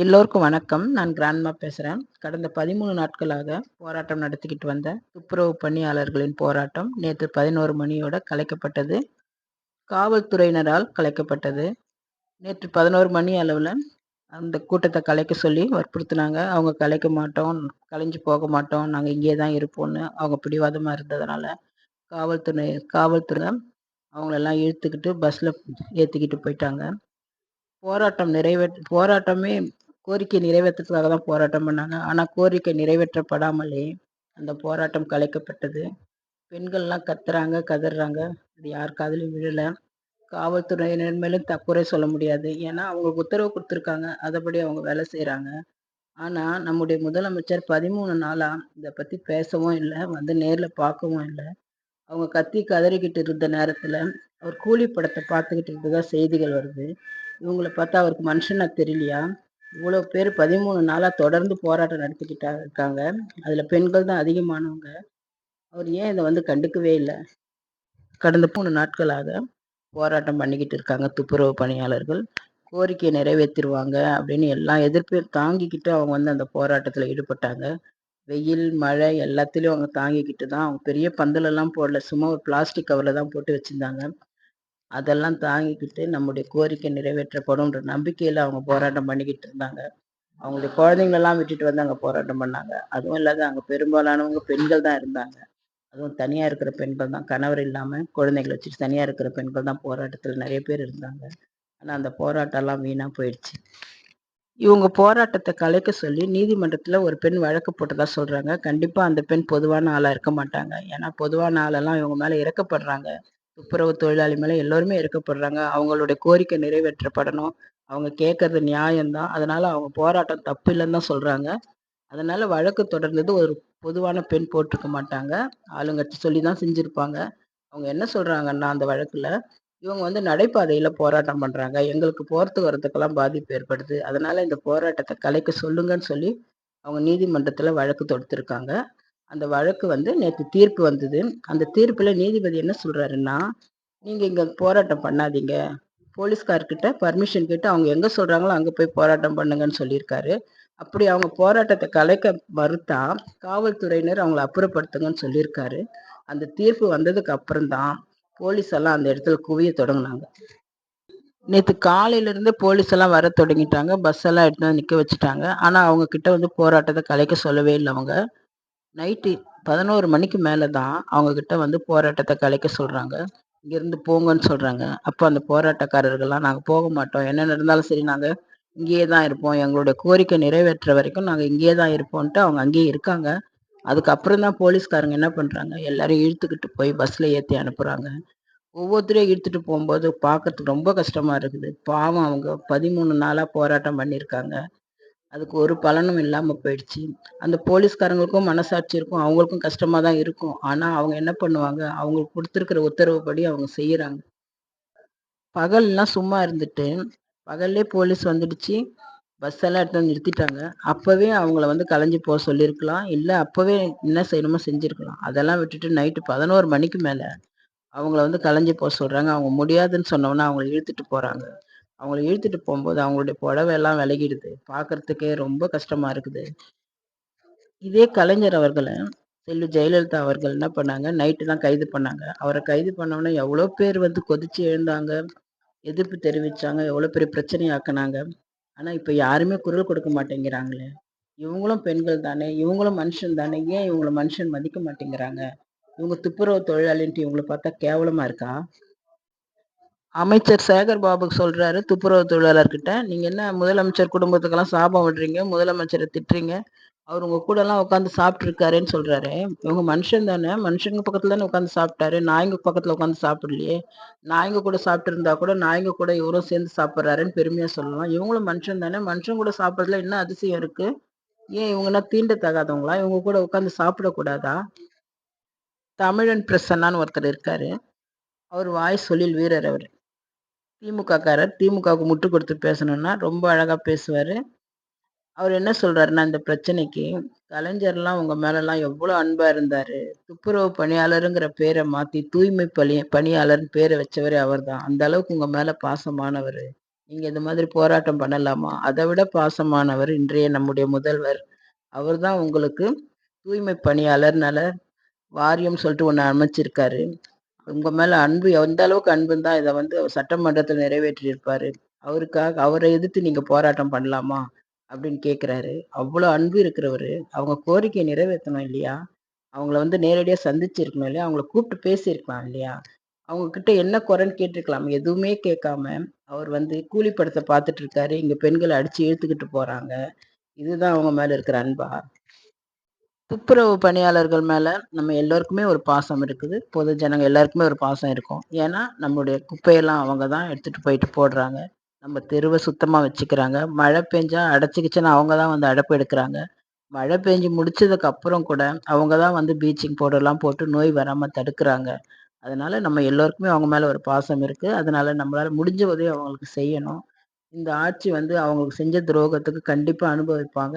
எல்லோருக்கும் வணக்கம். நான் கிராண்ட்மா பேசுகிறேன் கடந்த பதிமூணு நாட்களாக போராட்டம் நடத்திக்கிட்டு வந்த துப்புரவு பணியாளர்களின் போராட்டம் நேற்று பதினோரு மணியோட கலைக்கப்பட்டது. காவல்துறையினரால் கலைக்கப்பட்டது. நேற்று பதினோரு மணி அளவில் அந்த கூட்டத்தை கலைக்க சொல்லி வற்புறுத்தினாங்க. அவங்க கலைக்க மாட்டோம் கலைஞ்சு போக மாட்டோம். நாங்கள் இங்கே தான் இருப்போம்னு அவங்க பிடிவாதமாக இருந்ததுனால காவல்துறை காவல்துறை அவங்களெல்லாம் இழுத்துக்கிட்டு பஸ்ஸில் ஏற்றிக்கிட்டு போயிட்டாங்க. போராட்டம் நிறைவேற்ற போராட்டமே கோரிக்கை நிறைவேற்றத்துக்காக தான் போராட்டம் பண்ணாங்க. ஆனால் கோரிக்கை நிறைவேற்றப்படாமலே அந்த போராட்டம் கலைக்கப்பட்டது. பெண்கள்லாம் கத்துறாங்க கதறாங்க. அது யார் காதலையும் விழலை. காவல்துறையினர் மேலும் தக்குறை சொல்ல முடியாது. ஏன்னா அவங்களுக்கு உத்தரவு கொடுத்துருக்காங்க. அதைப்படி அவங்க வேலை செய்கிறாங்க ஆனால் நம்முடைய முதலமைச்சர் பதிமூணு நாளாக இதை பற்றி பேசவும் இல்லை வந்து நேரில் பார்க்கவும் இல்லை. அவங்க கத்தி கதறிக்கிட்டு இருந்த நேரத்தில் அவர் கூலி படத்தை பார்த்துக்கிட்டு இருந்ததா செய்திகள் வருது. இவங்களை பார்த்தா அவருக்கு மனுஷனா தெரியலையா? இவ்வளோ பேர் பதிமூணு நாளாக தொடர்ந்து போராட்டம் நடத்திக்கிட்டா இருக்காங்க. அதில் பெண்கள் தான் அதிகமானவங்க. அவர் ஏன் இதை வந்து கண்டுக்கவே இல்லை? கடந்த மூணு நாட்களாக போராட்டம் பண்ணிக்கிட்டு இருக்காங்க துப்புரவு பணியாளர்கள். கோரிக்கையை நிறைவேற்றிடுவாங்க அப்படின்னு எல்லாம் எதிர்ப்பையும் தாங்கிக்கிட்டு அவங்க வந்து அந்த போராட்டத்தில் ஈடுபட்டாங்க. வெயில் மழை எல்லாத்துலேயும் அவங்க தாங்கிக்கிட்டு தான். அவங்க பெரிய பந்தலெல்லாம் போடல. சும்மா ஒரு பிளாஸ்டிக் கவரில் தான் போட்டு வச்சுருந்தாங்க. அதெல்லாம் தாங்கிக்கிட்டு நம்முடைய கோரிக்கை நிறைவேற்றப்படும்ன்ற நம்பிக்கையில் அவங்க போராட்டம் பண்ணிக்கிட்டு இருந்தாங்க. அவங்களுடைய குழந்தைங்களெல்லாம் விட்டுட்டு வந்து அங்கே போராட்டம் பண்ணாங்க. அதுவும் இல்லாத அங்கே பெரும்பாலானவங்க பெண்கள் தான் இருந்தாங்க. அதுவும் தனியாக இருக்கிற பெண்கள் தான். கணவர் இல்லாமல் குழந்தைகளை வச்சுட்டு தனியாக இருக்கிற பெண்கள் தான் போராட்டத்தில் நிறைய பேர் இருந்தாங்க. ஆனால் அந்த போராட்டம்லாம் வீணாக போயிடுச்சு. இவங்க போராட்டத்தை கலைக்க சொல்லி நீதிமன்றத்தில் ஒரு பெண் வழக்கு போட்டதா சொல்கிறாங்க கண்டிப்பாக அந்த பெண் பொதுவான ஆளாக இருக்க மாட்டாங்க. ஏன்னா பொதுவான ஆளெல்லாம் இவங்க மேலே இறக்கப்படுறாங்க. துப்புரவு தொழிலாளி மேலே எல்லோருமே இருக்கப்படுறாங்க அவங்களுடைய கோரிக்கை நிறைவேற்றப்படணும். அவங்க கேட்கறது நியாயம்தான். அதனால அவங்க போராட்டம் தப்பு இல்லைன்னு தான் சொல்கிறாங்க அதனால வழக்கு தொடர்ந்தது ஒரு பொதுவான பெண் போட்டிருக்க மாட்டாங்க. ஆளுங்கட்சி சொல்லி தான் செஞ்சுருப்பாங்க. அவங்க என்ன சொல்கிறாங்கன்னா அந்த வழக்கில் இவங்க வந்து நடைபாதையில் போராட்டம் பண்ணுறாங்க எங்களுக்கு போகிறதுக்கு வர்றதுக்கெல்லாம் பாதிப்பு ஏற்படுது. அதனால இந்த போராட்டத்தை கலைக்க சொல்லுங்கன்னு சொல்லி அவங்க நீதிமன்றத்தில் வழக்கு தொடுத்திருக்காங்க. அந்த வழக்கு வந்து நேற்று தீர்ப்பு வந்தது. அந்த தீர்ப்பில் நீதிபதி என்ன சொல்கிறாருன்னா நீங்கள் இங்கே போராட்டம் பண்ணாதீங்க. போலீஸ்கார்கிட்ட பர்மிஷன் கேட்டு அவங்க எங்கே சொல்கிறாங்களோ அங்கே போய் போராட்டம் பண்ணுங்கன்னு சொல்லியிருக்காரு. அப்படி அவங்க போராட்டத்தை கலைக்க மறுத்தா காவல்துறையினர் அவங்கள அப்புறப்படுத்துங்கன்னு சொல்லியிருக்காரு. அந்த தீர்ப்பு வந்ததுக்கு அப்புறம்தான் போலீஸ் எல்லாம் அந்த இடத்துல குவிய தொடங்கினாங்க. நேற்று காலையிலேருந்து போலீஸ் எல்லாம் வர தொடங்கிட்டாங்க. பஸ் எல்லாம் எடுத்து நிற்க வச்சுட்டாங்க. ஆனால் அவங்க கிட்ட வந்து போராட்டத்தை கலைக்க சொல்லவே இல்லை அவங்க. நைட்டு பதினோரு மணிக்கு மேலே தான் அவங்கக்கிட்ட வந்து போராட்டத்தை கலைக்க சொல்கிறாங்க இங்கேருந்து போங்கன்னு சொல்கிறாங்க அப்போ அந்த போராட்டக்காரர்கள்லாம் நாங்கள் போக மாட்டோம். என்ன இருந்தாலும் சரி நாங்கள் இங்கேயே தான் இருப்போம். எங்களுடைய கோரிக்கை நிறைவேற்ற வரைக்கும் நாங்கள் இங்கேயே தான் இருப்போம்ன்ட்டு அவங்க அங்கேயே இருக்காங்க. அதுக்கப்புறம் தான் போலீஸ்காரங்க என்ன பண்ணுறாங்க எல்லாரையும் இழுத்துக்கிட்டு போய் பஸ்ஸில் ஏற்றி அனுப்புகிறாங்க ஒவ்வொருத்தரையும் இழுத்துட்டு போகும்போது பார்க்கறதுக்கு ரொம்ப கஷ்டமாக இருக்குது. பாவம் அவங்க பதிமூணு நாளாக போராட்டம் பண்ணியிருக்காங்க. அதுக்கு ஒரு பலனும் இல்லாமல் போயிடுச்சு. அந்த போலீஸ்காரங்களுக்கும் மனசாட்சி இருக்கும் அவங்களுக்கும் கஷ்டமாக தான் இருக்கும். ஆனால் அவங்க என்ன பண்ணுவாங்க? அவங்களுக்கு கொடுத்துருக்கிற உத்தரவுப்படி அவங்க செய்கிறாங்க பகல்லாம் சும்மா இருந்துட்டு பகல்லே போலீஸ் வந்துடுச்சு பஸ் எல்லாம் எடுத்து வந்து நிறுத்திட்டாங்க. அப்போவே அவங்கள வந்து கலைஞ்சி போக சொல்லியிருக்கலாம். இல்லை அப்போவே என்ன செய்யணுமோ செஞ்சுருக்கலாம். அதெல்லாம் விட்டுட்டு நைட்டு பதினோரு மணிக்கு மேலே அவங்கள வந்து கலைஞ்சி போக சொல்கிறாங்க அவங்க முடியாதுன்னு சொன்னோன்னா அவங்கள இழுத்துட்டு போகிறாங்க அவங்கள இழுத்துட்டு போகும்போது அவங்களுடைய புடவை எல்லாம் விலகிடுது. பார்க்கறதுக்கே ரொம்ப கஷ்டமா இருக்குது. இதே கலைஞர் அவர்களை செல்வி ஜெயலலிதா அவர்கள் என்ன பண்ணாங்க? நைட்டு தான் கைது பண்ணாங்க. அவரை கைது பண்ணோன்னே எவ்வளோ பேர் வந்து கொதிச்சு எழுந்தாங்க எதிர்ப்பு தெரிவிச்சாங்க எவ்வளோ பெரிய பிரச்சனையாக்குனாங்க. ஆனால் இப்போ யாருமே குரல் கொடுக்க மாட்டேங்கிறாங்களே. இவங்களும் பெண்கள் தானே இவங்களும் மனுஷன் தானே. ஏன் இவங்களை மனுஷன் மதிக்க மாட்டேங்கிறாங்க? இவங்க துப்புரவு தொழிலாளின்ட்டு இவங்களை பார்த்தா கேவலமாக இருக்கா? அமைச்சர் சேகர் பாபு சொல்றாரு துப்புரவு தொழிலாளர்கிட்ட. நீங்க என்ன முதலமைச்சர் குடும்பத்துக்கெல்லாம் சாபம் விடுறீங்க முதலமைச்சரை திட்டுறீங்க அவர் உங்க கூட எல்லாம் உட்காந்து சாப்பிட்டு இருக்காருன்னு சொல்றாரு. இவங்க மனுஷன் தானே மனுஷங்க பக்கத்துல தானே உட்காந்து சாப்பிட்டாரு நாய்ங்க பக்கத்துல உட்காந்து சாப்பிடலையே. நாய்ங்க கூட சாப்பிட்டு இருந்தா கூட நாய்ங்க கூட இவரும் சேர்ந்து சாப்பிட்றாருன்னு பெருமையா சொல்லலாம். இவங்களும் மனுஷன் தானே மனுஷன் கூட சாப்பிட்றதுல என்ன அதிசயம் இருக்கு? ஏன் இவங்கன்னா தீண்டத்தகாதவங்களா? இவங்க கூட உட்காந்து சாப்பிடக்கூடாதா? தமிழன் பிரசன்னான்னு ஒருத்தர் இருக்காரு. அவர் வாய் சொல்லில் வீரர் அவர். திமுககாரர் திமுகவுக்கு முட்டு கொடுத்து பேசணும்னா ரொம்ப அழகாக பேசுவார் அவர் என்ன சொல்கிறாருன்னா இந்த பிரச்சனைக்கு கலைஞர்லாம் உங்கள் மேலெல்லாம் எவ்வளோ அன்பாக இருந்தார் துப்புரவு பணியாளருங்கிற பேரை மாற்றி தூய்மை பணி பணியாளர்னு பேரை வச்சவரே அவர் தான் அந்த அளவுக்கு உங்கள் மேலே பாசமானவர் நீங்கள் இந்த மாதிரி போராட்டம் பண்ணலாமா? அதை விட பாசமானவர் இன்றைய நம்முடைய முதல்வர். அவர் தான் உங்களுக்கு தூய்மை பணியாளர்னால வாரியம் சொல்லிட்டு ஒன்று அமைச்சிருக்காரு. உங்க மேல அன்பு எந்த அளவுக்கு அன்புன்னு தான் இதை வந்து சட்டமன்றத்தில் நிறைவேற்றியிருப்பாரு. அவருக்காக அவரை எதிர்த்து நீங்க போராட்டம் பண்ணலாமா? அப்படின்னு கேட்குறாரு அவ்வளோ அன்பு இருக்கிறவர் அவங்க கோரிக்கையை நிறைவேற்றணும் இல்லையா? அவங்கள வந்து நேரடியாக சந்திச்சிருக்கணும் இல்லையா? அவங்கள கூப்பிட்டு பேசியிருக்கலாம் இல்லையா? அவங்க கிட்ட என்ன குறைன்னு கேட்டிருக்கலாம் எதுவுமே கேட்காம, அவர் வந்து கூலி பார்த்துட்டு இருக்காரு. இங்க பெண்களை அடிச்சு இழுத்துக்கிட்டு போறாங்க. இதுதான் அவங்க மேல இருக்கிற அன்பா? துப்புரவு பணியாளர்கள் மேலே நம்ம எல்லோருக்குமே ஒரு பாசம் இருக்குது. பொது ஜனங்க எல்லாருக்குமே ஒரு பாசம் இருக்கும். ஏன்னா, நம்முடைய குப்பையெல்லாம் அவங்க தான் எடுத்துகிட்டு போயிட்டு போடுறாங்க. நம்ம தெருவை சுத்தமாக வச்சுக்கிறாங்க. மழை பெஞ்சா அடைச்சுக்கிச்சுன்னா அவங்க தான் வந்து அடைப்பு எடுக்கிறாங்க மழை பெஞ்சு முடிச்சதுக்கு அப்புறம் கூட அவங்க தான் வந்து ப்ளீச்சிங் பவுடர்லாம் போட்டு நோய் வராமல் தடுக்கிறாங்க அதனால நம்ம எல்லோருக்குமே அவங்க மேலே ஒரு பாசம் இருக்குது அதனால நம்மளால முடிஞ்ச உதவி அவங்களுக்கு செய்யணும். இந்த ஆட்சி வந்து அவங்களுக்கு செஞ்ச துரோகத்துக்கு கண்டிப்பாக அனுபவிப்பாங்க.